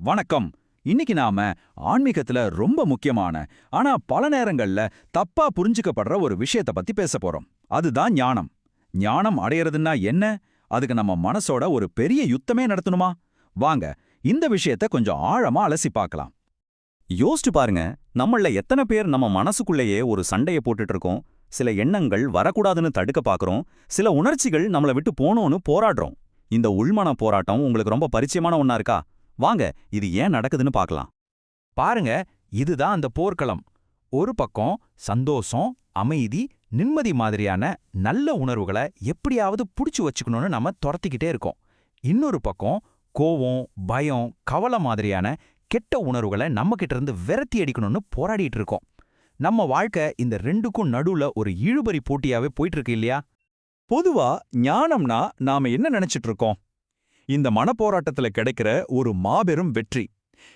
வணக்கம். இன்னைக்கு நாம ஆன்மீகத்துல ரொம்ப முக்கியமான ஆனா பல நேரங்கள்ல தப்பா புரிஞ்சுக்கப்படுற ஒரு விஷயத்த பத்தி பேச போறோம். அதுதான் ஞானம். ஞானம் அடையறதுன்னா என்ன? அதுக்கு நம்ம மனசோட ஒரு பெரிய யுத்தமே நடத்தணுமா? வாங்க இந்த விஷயத்த கொஞ்சம் ஆழமா அலசி பார்க்கலாம். யோசிச்சு பாருங்க நம்மள எத்தனை பேர் நம்ம மனசுக்குள்ளேயே ஒரு சண்டைய போட்டுட்டு இருக்கோம் சில எண்ணங்கள் வரக்கூடாதுன்னு தடுக்க பார்க்குறோம் சில உணர்ச்சிகள் நம்மள விட்டு போகணும்னு போராடுறோம். இந்த உள்மன போராட்டம் உங்களுக்கு ரொம்ப பரிச்சயமான ஒண்ணா இருக்கா? வாங்க இது ஏன் நடக்குதுன்னு பார்க்கலாம். பாருங்க இதுதான் அந்த போர்க்களம். ஒரு பக்கம் சந்தோஷம் அமைதி நிம்மதி மாதிரியான நல்ல உணர்வுகளை எப்படியாவது புடிச்சு வச்சுக்கணும்னு நம்ம துரத்திக்கிட்டே இருக்கோம். இன்னொரு பக்கம் கோவம் பயம் கவலை மாதிரியான கெட்ட உணர்வுகளை நம்மகிட்ட இருந்து விரத்தி அடிக்கணும்னு போராடிட்டு இருக்கோம். நம்ம வாழ்க்கை இந்த ரெண்டுக்கும் நடுவுல ஒரு இழுபறி போட்டியாவே போயிட்டு இருக்கு இல்லையா? பொதுவா ஞானம்னா நாம என்ன நினைச்சிட்டு இருக்கோம்? இந்த மனப்போராட்டத்துல கிடைக்கிற ஒரு மாபெரும் வெற்றி.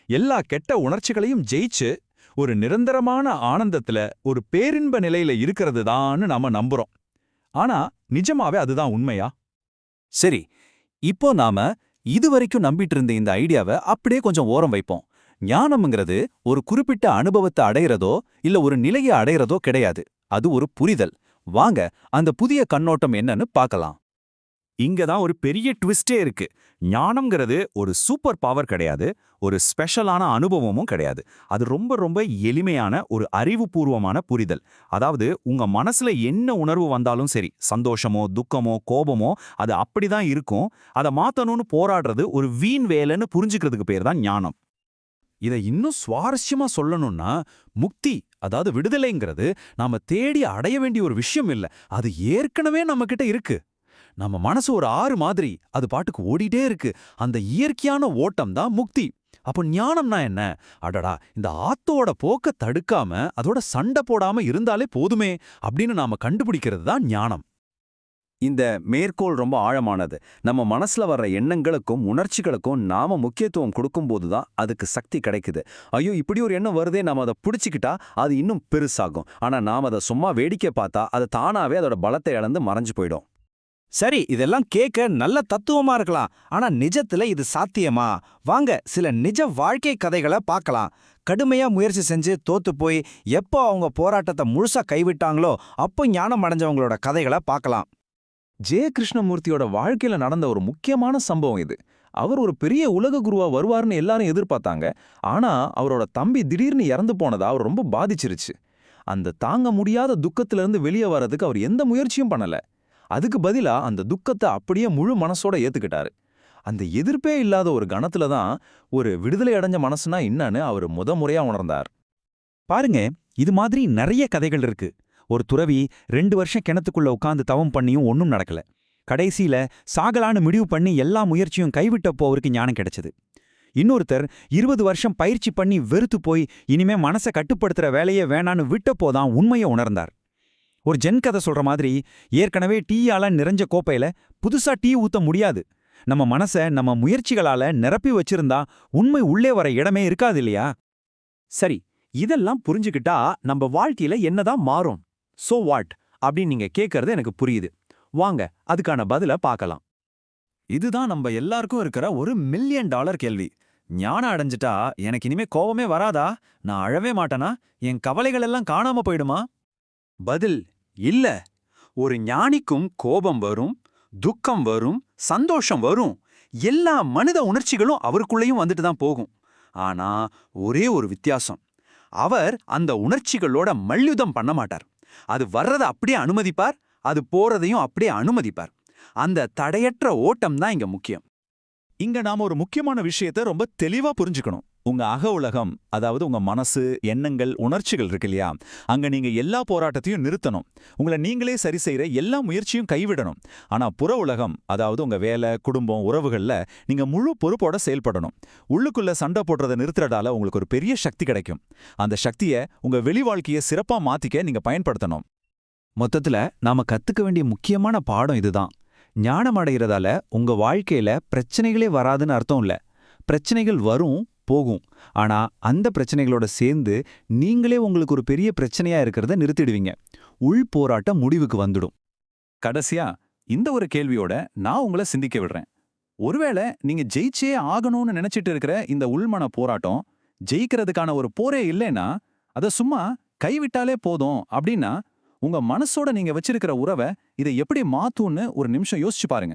எல்லா கெட்ட உணர்ச்சிகளையும் ஜெயிச்சு ஒரு நிரந்தரமான ஆனந்தத்துல ஒரு பேரின்ப நிலையில இருக்கிறது தான்னு நாம நம்புறோம். ஆனா நிஜமாவே அதுதான் உண்மையா? சரி இப்போ நாம இதுவரைக்கும் நம்பிட்டு இருந்த இந்த ஐடியாவை அப்படியே கொஞ்சம் ஓரம் வைப்போம். ஞானம்ங்கிறது ஒரு குறிப்பிட்ட அனுபவத்தை அடையிறதோ இல்ல ஒரு நிலையை அடையிறதோ கிடையாது. அது ஒரு புரிதல். வாங்க அந்த புதிய கண்ணோட்டம் என்னன்னு பார்க்கலாம். இங்க தான் ஒரு பெரிய ட்விஸ்டே இருக்கு. ஞானம்ங்கிறது ஒரு சூப்பர் பவர் கிடையாது. ஒரு ஸ்பெஷலான அனுபவமும் கிடையாது. அது ரொம்ப ரொம்ப எளிமையான ஒரு அறிவுபூர்வமான புரிதல். அதாவது உங்க மனசுல என்ன உணர்வு வந்தாலும் சரி சந்தோஷமோ துக்கமோ கோபமோ அது அப்படிதான் இருக்கும். அதை மாத்தணும்னு போராடுறது ஒரு வீண் வேலைன்னு புரிஞ்சுக்கிறதுக்கு பேர் தான் ஞானம். இதை இன்னும் சுவாரஸ்யமா சொல்லணும்னா முக்தி அதாவது விடுதலைங்கிறது நாம தேடி அடைய வேண்டிய ஒரு விஷயம் இல்ல. அது ஏற்கனவே நம்ம கிட்ட இருக்கு. நம்ம மனசு ஒரு ஆறு மாதிரி. அது பாட்டுக்கு ஓடிட்டே இருக்கு. அந்த இயற்கையான ஓட்டம் தான் முக்தி. அப்போ ஞானம்னா என்ன? அடடா இந்த ஆத்தோட போக்க தடுக்காம அதோட சண்டை போடாம இருந்தாலே போதுமே அப்படின்னு நாம கண்டுபிடிக்கிறது தான் ஞானம். இந்த மேற்கோள் ரொம்ப ஆழமானது. நம்ம மனசுல வர்ற எண்ணங்களுக்கும் உணர்ச்சிகளுக்கும் நாம முக்கியத்துவம் கொடுக்கும்போது தான் அதுக்கு சக்தி கிடைக்குது. ஐயோ இப்படி ஒரு எண்ணம் வருதே நாம அதை பிடிச்சிக்கிட்டா அது இன்னும் பெருசாகும். ஆனா நாம அதை சும்மா வேடிக்கை பார்த்தா அது தானாவே அதோட பலத்தை இழந்து மறைஞ்சு போயிடும். சரி இதெல்லாம் கேட்க நல்ல தத்துவமா இருக்கலாம். ஆனா நிஜத்துல இது சாத்தியமா? வாங்க சில நிஜ வாழ்க்கை கதைகளை பார்க்கலாம். கடுமையா முயற்சி செஞ்சு தோத்து போய் எப்போ அவங்க போராட்டத்தை முழுசா கைவிட்டாங்களோ அப்போ ஞானம் அடைஞ்சவங்களோட கதைகளை பார்க்கலாம். ஜெய கிருஷ்ணமூர்த்தியோட வாழ்க்கையில நடந்த ஒரு முக்கியமான சம்பவம் இது. அவர் ஒரு பெரிய உலக குருவா வருவார்னு எல்லாரும் எதிர்பார்த்தாங்க. ஆனா அவரோட தம்பி திடீர்னு இறந்து போனதா அவர் ரொம்ப பாதிச்சிருச்சு. அந்த தாங்க முடியாத துக்கத்துல இருந்து வெளியே வர்றதுக்கு அவர் எந்த முயற்சியும் பண்ணல. அதுக்கு பதிலா அந்த துக்கத்தை அப்படியே முழு மனசோட ஏத்துக்கிட்டாரு. அந்த எதிர்ப்பே இல்லாத ஒரு கணத்துல தான் ஒரு விடுதலை அடைஞ்ச மனசுனா என்னன்னு அவர் முத முறையா உணர்ந்தார். பாருங்க இது மாதிரி நிறைய கதைகள் இருக்கு. ஒரு துறவி ரெண்டு வருஷம் கிணத்துக்குள்ள உட்காந்து தவம் பண்ணியும் ஒன்றும் நடக்கல. கடைசியில சாகலான்னு முடிவு பண்ணி எல்லா முயற்சியும் கைவிட்டப்போ அவருக்கு ஞானம் கிடைச்சது. இன்னொருத்தர் இருபது வருஷம் பயிற்சி பண்ணி வெறுத்து போய் இனிமே மனசை கட்டுப்படுத்துற வேலையே வேணான்னு விட்டப்போதான் உண்மையை உணர்ந்தார். ஒரு ஜென் கதை சொல்ற மாதிரி ஏற்கனவே டீயால நிறைஞ்ச கோப்பையில புதுசா டீ ஊத்த முடியாது. நம்ம மனச நம்ம முயற்சிகளால நிரப்பி வச்சிருந்தா உண்மை உள்ளே வர இடமே இருக்காது இல்லையா? சரி இதெல்லாம் புரிஞ்சுக்கிட்டா நம்ம வாழ்க்கையில என்னதான் மாறும்? சோ வாட் அப்படின்னு நீங்க கேட்கறது எனக்கு புரியுது. வாங்க அதுக்கான பதில பார்க்கலாம் இதுதான் நம்ம எல்லாருக்கும் இருக்கிற ஒரு மில்லியன் டாலர் கேள்வி. ஞானம் அடைஞ்சிட்டா எனக்கு இனிமே கோவமே வராதா? நான் அழவே மாட்டேனா? என் கவலைகள் எல்லாம் காணாம போயிடுமா? பதில் இல்ல. ஒரு ஞானிக்கும் கோபம் வரும் துக்கம் வரும் சந்தோஷம் வரும். எல்லா மனித உணர்ச்சிகளும் அவருக்குள்ளேயும் வந்துட்டு தான் போகும். ஆனா ஒரே ஒரு வித்தியாசம். அவர் அந்த உணர்ச்சிகளோட மல்யுதம் பண்ண மாட்டார். அது வர்றதை அப்படியே அனுமதிப்பார் அது போறதையும் அப்படியே அனுமதிப்பார். அந்த தடையற்ற ஓட்டம் தான் இங்க முக்கியம். இங்க நாம ஒரு முக்கியமான விஷயத்தை ரொம்ப தெளிவா புரிஞ்சுக்கணும். உங்க அக உலகம் அதாவது உங்க மனசு எண்ணங்கள் உணர்ச்சிகள் இருக்கு இல்லையா? அங்க நீங்க எல்லா போராட்டத்தையும் நிறுத்தணும். உங்களை நீங்களே சரி செய்யற எல்லா முயற்சியும் கைவிடணும். ஆனா புற உலகம் அதாவது உங்க வேலை குடும்பம் உறவுகள்ல நீங்க முழு பொறுப்போட செயல்படணும். உள்ளுக்குள்ள சண்டை போடுறதை நிறுத்துறதால உங்களுக்கு ஒரு பெரிய சக்தி கிடைக்கும். அந்த சக்தியை உங்க வெளி வாழ்க்கையை சிறப்பா மாத்திக்க நீங்க பயன்படுத்தணும். மொத்தத்துல நாம கத்துக்க வேண்டிய முக்கியமான பாடம் இதுதான். ஞானம் அடைகிறதால உங்க வாழ்க்கையில பிரச்சனைகளே வராதுன்னு அர்த்தம் இல்ல. பிரச்சனைகள் வரும் போகும். ஆனா அந்த பிரச்சனைகளோட சேர்ந்து நீங்களே உங்களுக்கு ஒரு பெரிய பிரச்சனையா இருக்கிறத நிறுத்திடுவீங்க. உள் போராட்டம் முடிவுக்கு வந்துடும். கடைசியா இந்த ஒரு கேள்வியோட நான் உங்களை சிந்திக்க விடுறேன். ஒருவேளை நீங்க ஜெயிச்சே ஆகணும்னு நினைச்சிட்டு இருக்கிற இந்த உள்மன போராட்டம் ஜெயிக்கிறதுக்கான ஒரு போரே இல்லைன்னா அதை சும்மா கைவிட்டாலே போதும் அப்படின்னா உங்க மனசோட நீங்க வச்சிருக்கிற உறவை இதை எப்படி மாத்தும்னு ஒரு நிமிஷம் யோசிச்சு பாருங்க.